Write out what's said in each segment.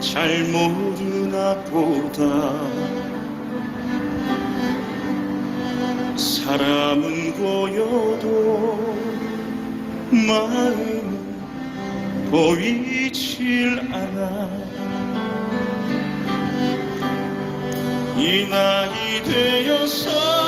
잘 모르나 보다 사람은 고여도 마음은 보이질 않아. 이 나이 되어서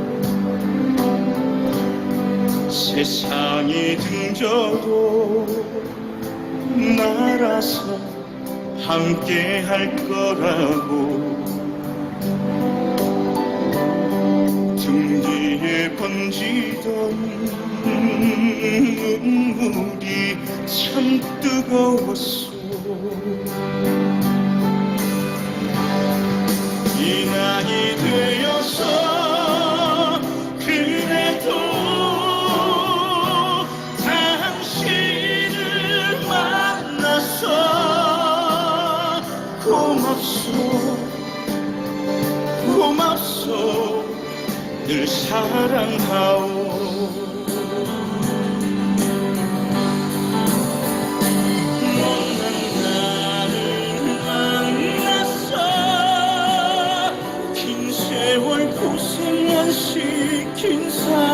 세상이 등져도 날아서 함께 할 거라고. 등 뒤에 번지던 눈물이 참 뜨거웠어 고맙소 늘 사랑하오. 세월 고생만 시킨 사람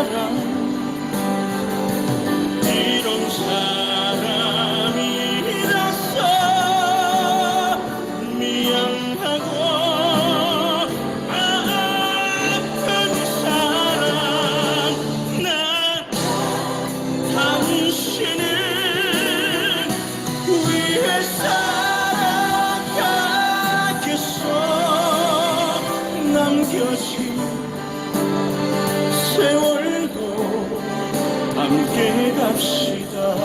남겨진 세월도 함께 갑시다.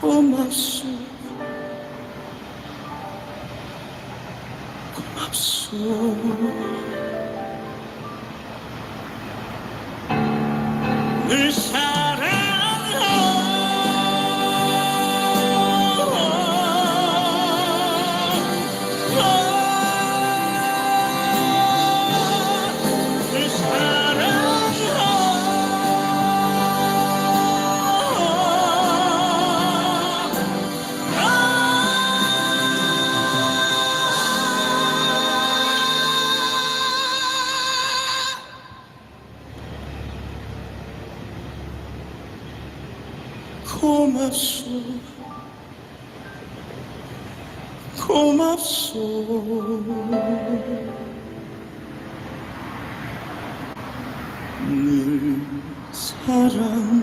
고맙소 고맙소. 늘 고맙소. 고맙소. 늘 사랑하오